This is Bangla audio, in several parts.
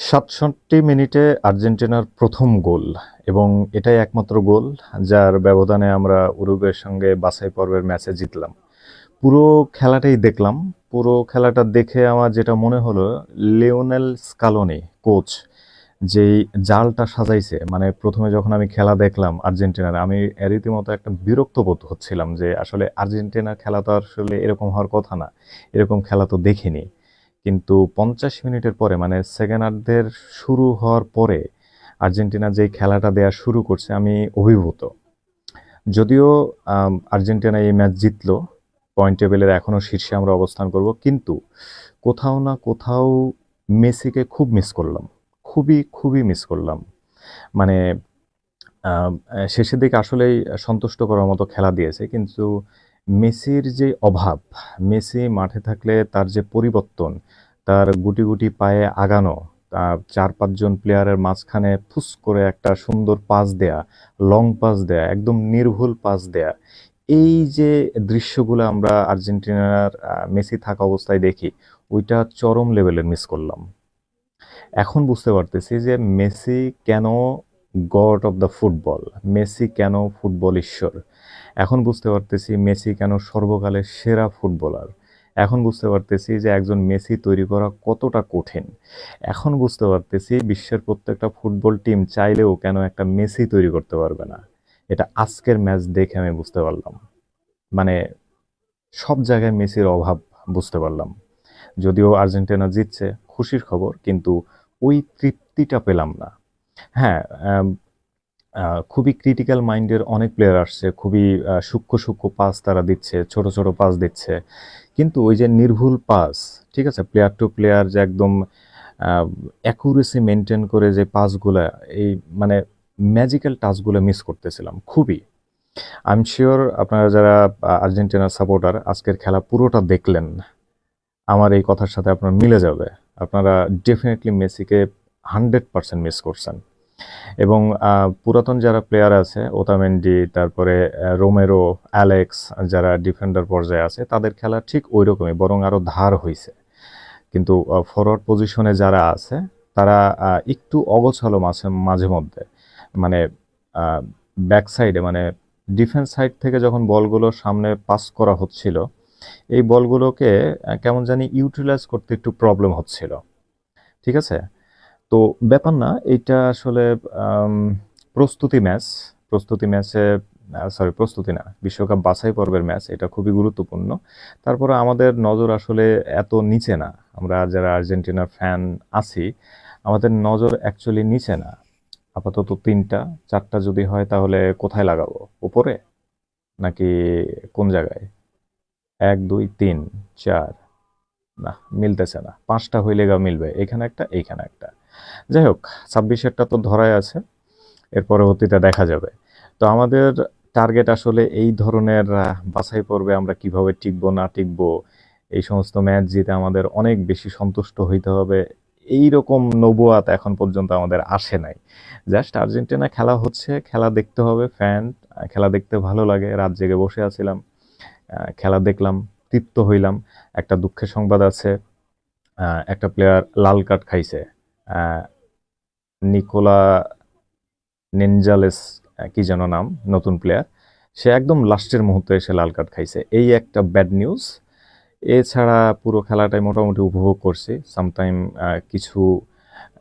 সাতষট্টি মিনিটে আর্জেন্টিনার প্রথম গোল, এবং এটাই একমাত্র গোল যার ব্যবধানে আমরা উরুগুয়ের সঙ্গে বাছাই পর্বের ম্যাচে জিতলাম। পুরো খেলাটাই দেখলাম। পুরো খেলাটা দেখে আমার যেটা মনে হলো, লিওনেল স্কালোনি, কোচ, যেই জালটা সাজাইছে মানে প্রথমে যখন আমি খেলা দেখলাম আর্জেন্টিনার, আমি রীতিমতো একটা বিরক্ত বোধ হচ্ছিলাম যে আসলে আর্জেন্টিনার খেলা তো আসলে এরকম হওয়ার কথা না, এরকম খেলা তো দেখিনি। কিন্তু পঞ্চাশ মিনিটের পরে মানে সেকেন্ড হাফের শুরু হওয়ার পরে আর্জেন্টিনা যেই খেলাটা দেয়া শুরু করছে, আমি অভিভূত। যদিও আর্জেন্টিনা এই ম্যাচ জিতলো, পয়েন্ট টেবিলের এখনও শীর্ষে আমরা অবস্থান করব, কিন্তু কোথাও না কোথাও মেসিকে খুব মিস করলাম, খুবই খুবই মিস করলাম। মানে শেষের দিকে আসলেই সন্তুষ্ট করার মতো খেলা দিয়েছে, কিন্তু মেসির যে অভাব, মেসি মাঠে থাকলে তার যে পরিবর্তন, তার গুটি গুটি পায়ে আগানো চার পাঁচজন প্লেয়ারের মাঝখানে ফুস করে একটা সুন্দর পাস দেয়া লং পাস দেয়া, একদম নির্ভুল পাস দেয়া, এই যে দৃশ্যগুলো আমরা আর্জেন্টিনার মেসি থাকা অবস্থায় দেখি, ওইটা চরম লেভেলের মিস করলাম। এখন বুঝতে পারতেছি যে মেসি কেন God of the football, Messi কেন ফুটবল ঈশ্বর? এখন বুঝতে পারতেছি মেসি কেন সর্বকালের সেরা ফুটবলার। এখন বুঝতে পারতেছি যে একজন মেসি তৈরি করা কতটা কঠিন। এখন বুঝতে পারতেছি বিশ্বের প্রত্যেকটা ফুটবল টিম চাইলেও কেন একটা মেসি তৈরি করতে পারবে না। এটা আজকের ম্যাচ দেখে আমি বুঝতে পারলাম। মানে সব জায়গায় মেসির অভাব বুঝতে পারলাম। যদিও আর্জেন্টিনা জিতছে, খুশির খবর, কিন্তু ওই তৃপ্তিটা পেলাম না। হ্যাঁ খুবই ক্রিটিক্যাল মাইন্ডের অনেক প্লেয়ার আসছে, খুবই সূক্ষ্ম সূক্ষ্ম পাস তারা দিচ্ছে, ছোট ছোট পাস দিচ্ছে। কিন্তু ওই যে নির্ভুল পাস ঠিক আছে? প্লেয়ার টু প্লেয়ার যে একদম অ্যাকুরেসি মেনটেন করে যে পাসগুলা এই মানে ম্যাজিক্যাল টাচগুলো মিস করতেছিলাম, খুবই। আই এম শিওর আপনারা যারা আর্জেন্টিনার সাপোর্টার আজকের খেলা পুরোটা দেখলেন। আমার এই কথার সাথে আপনার মিলে যাবে। আপনারা ডেফিনেটলি মেসিকে হান্ড্রেড পার্সেন্ট মিস করছেন। এবং পুরাতন যারা প্লেয়ার আছে ওতামেন্ডি তারপরে রোমেরো অ্যালেক্স যারা ডিফেন্ডার পর্যায়ে আছে, তাদের খেলা ঠিক ওই রকমই বরং আরও ধার হয়েছে কিন্তু ফরওয়ার্ড পজিশনে যারা আছে, তারা একটু অগোছালো মাঝে মাঝে মধ্যে। মানে ব্যাক সাইডে মানে ডিফেন্স সাইড থেকে যখন বলগুলো সামনে পাস করা হচ্ছিল, এই বলগুলোকে কেমন জানি ইউটিলাইজ করতে একটু প্রবলেম হচ্ছিল। ঠিক আছে? তো ব্যাপার না এটা আসলে প্রস্তুতি ম্যাচ, প্রস্তুতি ম্যাচে সরি প্রস্তুতি না, বিশ্বকাপ বাছাই পর্বের ম্যাচ, এটা খুবই গুরুত্বপূর্ণ। তারপরে আমাদের নজর আসলে এত নিচে না, আমরা যারা আর্জেন্টিনার ফ্যান আছি, আমাদের নজর অ্যাকচুয়ালি নিচে না। আপাতত তিনটা, চারটা যদি হয় তাহলে কোথায় লাগাবো, উপরে? নাকি কোন জায়গায়? এক, দুই, তিন, চার, না, মিলতেছে না, পাঁচটা হইলে গা মিলবে, এখানে একটা, এইখানে একটা। যাই হোক ছাব্বিশেরটা তো ধরাই আছে, এর পরবর্তীতে দেখা যাবে। তো আমাদের টার্গেট আসলে এই ধরনের বাছাই পর্বে আমরা কীভাবে টিকবো, না টিকবো, এই সমস্ত ম্যাচ জিতে আমাদের অনেক বেশি সন্তুষ্ট হইতে হবে এই রকম নবুয়াত এখন পর্যন্ত আমাদের আসে নাই। জাস্ট আর্জেন্টিনা খেলা হচ্ছে, খেলা দেখতে হবে ফ্যান খেলা দেখতে ভালো লাগে, রাত জেগে বসে আছিলাম খেলা দেখলাম, তৃপ্ত হইলাম। একটা দুঃখের সংবাদ আছে একটা প্লেয়ার লাল কার্ড খাইছে। নিকোলা নেনজালেস কি যেন নাম, নতুন প্লেয়ার সে একদম লাস্টের মুহূর্তে এসে লাল কার্ড খাইছে। এই একটা ব্যাড নিউজ এছাড়া পুরো খেলাটাই মোটামুটি উপভোগ করছি। সামটাইম কিছু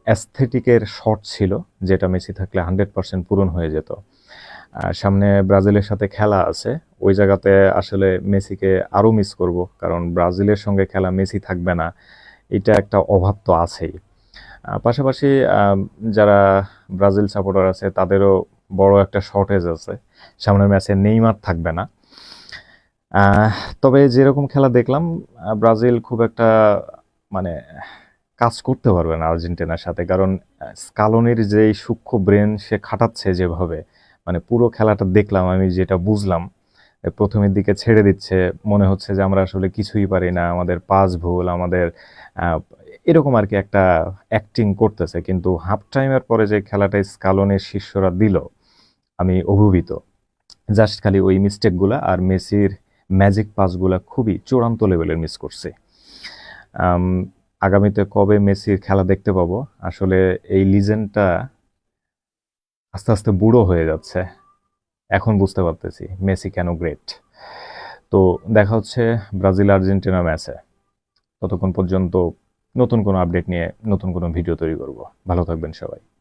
অ্যাস্থেটিকের শট ছিল, যেটা মেসি থাকলে হান্ড্রেড পার্সেন্ট পূরণ হয়ে যেত। সামনে ব্রাজিলের সাথে খেলা আছে। ওই জায়গাতে আসলে মেসিকে আরও মিস করব, কারণ ব্রাজিলের সঙ্গে খেলা মেসি থাকবে না, এটা একটা অভাব তো আছেই। পাশাপাশি যারা ব্রাজিল সাপোর্টার আছে, তাদেরও বড় একটা শর্টেজ আছে। সামনের ম্যাচে নেইমার থাকবে না। তবে যেরকম খেলা দেখলাম ব্রাজিল খুব একটা মানে কাজ করতে পারবে না আর্জেন্টিনার সাথে। কারণ স্কালোনির যে সূক্ষ্ম ব্রেন সে খাটাচ্ছে যেভাবে মানে পুরো খেলাটা দেখলাম আমি, যেটা বুঝলাম প্রথমের দিকে ছেড়ে দিচ্ছে। মনে হচ্ছে যে আমরা আসলে কিছুই পারি না। আমাদের পাস ভুল, আমাদের এরকম আর কি একটা অ্যাক্টিং করতেছে। কিন্তু হাফ টাইমের পরে যে খেলাটা স্কালনের শিষ্যরা দিল, আমি অভিভূত। জাস্ট খালি ওই মিস্টেকগুলা আর মেসির ম্যাজিক পাসগুলা খুবই চূড়ান্ত লেভেলের মিস করছে। আগামীতে কবে মেসির খেলা দেখতে পাবো? আসলে এই লিজেন্ডটা আস্তে আস্তে বুড়ো হয়ে যাচ্ছে। এখন বুঝতে পারতেছি মেসি কেন গ্রেট তো দেখা হচ্ছে ব্রাজিল আর্জেন্টিনা ম্যাচে ততক্ষণ পর্যন্ত নতুন কোনো আপডেট নিয়ে নতুন কোনো ভিডিও তৈরি করব। ভালো থাকবেন সবাই।